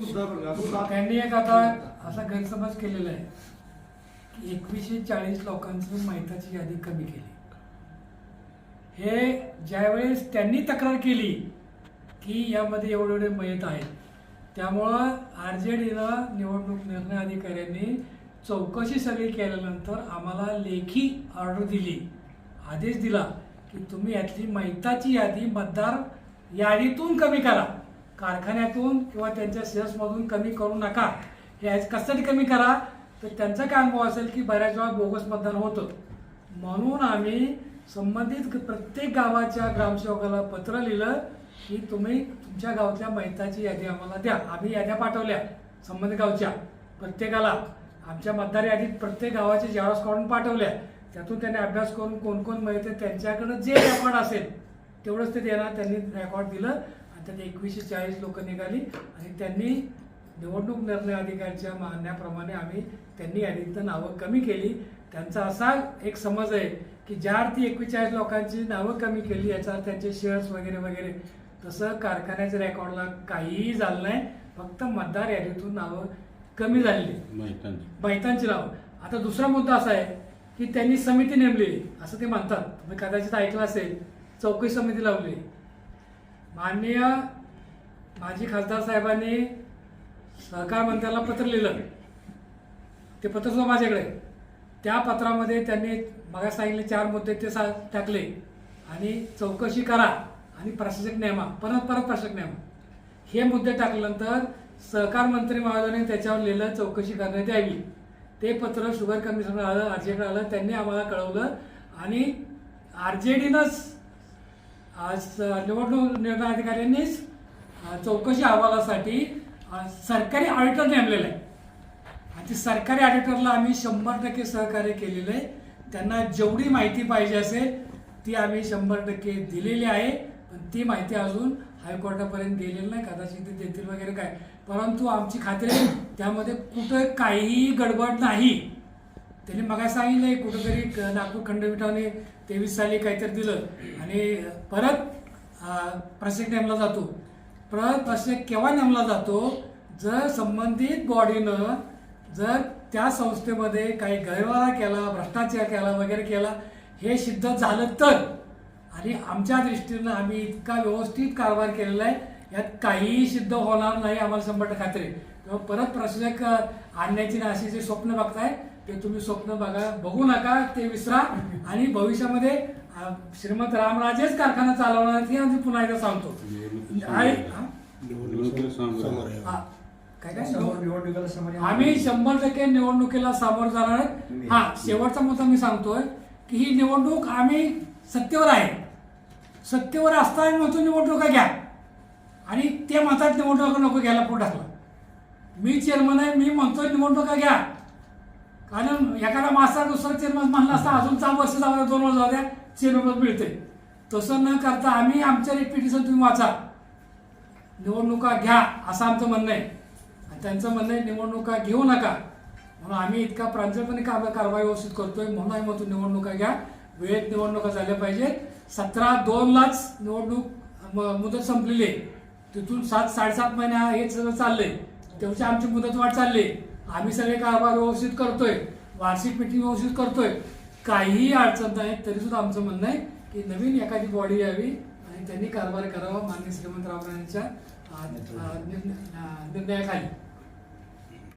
त्यांनी एक आता असा गैरसमज केलेला आहे की एकवीसशे चाळीस लोकांची माहिताची यादी कमी केली. हे ज्यावेळेस त्यांनी तक्रार केली की यामध्ये एवढे एवढे मयत आहेत त्यामुळं आर जे डीला निवडणूक निर्णय अधिकाऱ्यांनी चौकशी सगळी केल्यानंतर आम्हाला लेखी ऑर्डर दिली. आदेश दिला की तुम्ही यातली माहिताची यादी मतदार यादीतून कमी करा. कारखान्यातून किंवा त्यांच्या सेल्समधून कमी करू नका. हे कसं कशासाठी कमी करा. तर त्यांचा काय अनुभव असेल की बऱ्याच वेळा बोगस मतदान होतं. म्हणून आम्ही संबंधित प्रत्येक गावाच्या ग्रामसेवकाला पत्र लिहिलं की तुम्ही तुमच्या गावातल्या मैताची यादी आम्हाला द्या. आम्ही याद्या पाठवल्या संबंधित गावच्या. प्रत्येकाला. आमच्या मतदार यादीत प्रत्येक गावाचे जेरॉक्स काढून पाठवल्या. त्यातून त्यांनी अभ्यास करून कोण कोण माहीत त्यांच्याकडं जे रेकॉर्ड असेल तेवढंच ते देणार त्यांनी रेकॉर्ड दिलं. आणि त्यात एकवीसशे चाळीस लोक निघाली आणि त्यांनी निवडणूक निर्णय अधिकाऱ्याच्या मागण्याप्रमाणे आम्ही त्यांनी यादीतनं नावं कमी केली. त्यांचा असा एक समज आहे की ज्या अर्थी एकवेचाळीस लोकांची नावं कमी केली याचा अर्थ त्यांचे शेअर्स वगैरे वगैरे. तसं कारखान्याच्या रेकॉर्डला काहीही झालं नाही. फक्त मतदार यादीतून नावं कमी झालेली. बैतांची नावं. आता दुसरा मुद्दा असा आहे की त्यांनी समिती नेमली असं ते म्हणतात. तुम्ही कदाचित ऐकलं असेल. चौकशी समिती लावली. माननीय माजी खासदार साहेबांनी सहकार मंत्र्याला पत्र लिहिलं. ते पत्र सुद्धा माझ्याकडे त्या पत्रामध्ये त्यांनी मगा सांगितले चार मुद्दे ते सा टाकले. आणि चौकशी करा आणि प्रशासक नेमा परत परत प्रशासक नेमा. हे मुद्दे टाकल्यानंतर सहकार मंत्री महोदयाने त्याच्यावर लिहिलं चौकशी करण्यात यावी. ते पत्र शुगर कमिशनर आलं आर जे आलं त्यांनी आम्हाला कळवलं. आणि आर जे डीनंच आज निवडणूक निर्णय अधिकाऱ्यांनीच चौकशी अहवालासाठी सरकारी ऑडिटर नेमलेलं आहे. आणि ते सरकारी ऑडिटरला आम्ही शंभर टक्के सहकार्य केलेलं आहे. त्यांना जेवढी माहिती पाहिजे असेल ती आम्ही शंभर टक्के दिलेली आहे. पण ती माहिती अजून हायकोर्टापर्यंत गेलेली नाही. कदाचित ते देतील वगैरे काय. परंतु आमची खात्री त्यामध्ये कुठं काहीही गडबड नाही. त्यांनी मगा सांगितलंय कुठंतरी नागपूर खंडपीठाने तेवीस साली काहीतरी दिलं. आणि परत अं, नेमला जातो. परत प्रशिक्षक केव्हा नेमला जातो? जर संबंधित बॉडीनं जर त्या संस्थेमध्ये काही गैरवारा केला भ्रष्टाचार केला वगैरे केला हे सिद्ध झालं तर? आणि आमच्या दृष्टीनं आम्ही इतका व्यवस्थित कारभार केलेला आहे यात काहीही सिद्ध होणार नाही आम्हाला शंभर खात्री. तेव्हा परत प्रश्न आणण्याची ना अशी जे स्वप्न बघताय ते तुम्ही स्वप्न बघा बघू नका ते विसरा. आणि भविष्यामध्ये श्रीमंत रामराजेच कारखाना चालवणार ते आम्ही पुन्हा एकदा सांगतो. आहे हा. काय काय? आम्ही शंभर टक्के निवडणुकीला सामोरं जाणार आहे. हा शेवटचा मुद्दा मी सांगतोय की ही निवडणूक आम्ही सत्तेवर आहे. सत्तेवर असताना म्हणतो निवडणुका घ्या. आणि ते म्हणतात निवडणुका नको घ्यायला पुढे टाकला. मी चेअरमन आहे मी म्हणतोय निवडणुका घ्या. कारण एखादा मास्तर दुसरा चेअरमन म्हणला असता अजून चार वर्ष जाऊ द्या दोन वर्ष जाऊ द्या चेअरमन मिळते. तसं न करता आम्ही आमच्या रिपिटिशन तुम्ही वाचा. निवडणुका घ्या असं आमचं म्हणणं आहे. आणि त्यांचं म्हणणं आहे निवडणुका घेऊ नका. म्हणून आम्ही इतका प्रांजळपणे काम कारवाई व्यवस्थित करतोय म्हणून आम्ही म्हणतो निवडणुका घ्या. वेळेत निवडणुका झाल्या पाहिजेत सतरा दोनलाच निवडणूक म- मुदत संपलेली आहे. तिथून सात साडेसात महिने हे सगळं चाललंय. तेवढी आमची मुदत वाढ चालली आहे. आम्ही सगळे कारभार व्यवस्थित करतोय वार्षिक मिटिंग व्यवस्थित करतोय. काहीही अडचण नाही तरी सुद्धा आमचं म्हणणं आहे की नवीन एखादी बॉडी यावी आणि त्यांनी कारभार करावा मान्य श्रीमंत रामराजांच्या निर्णयाखाली.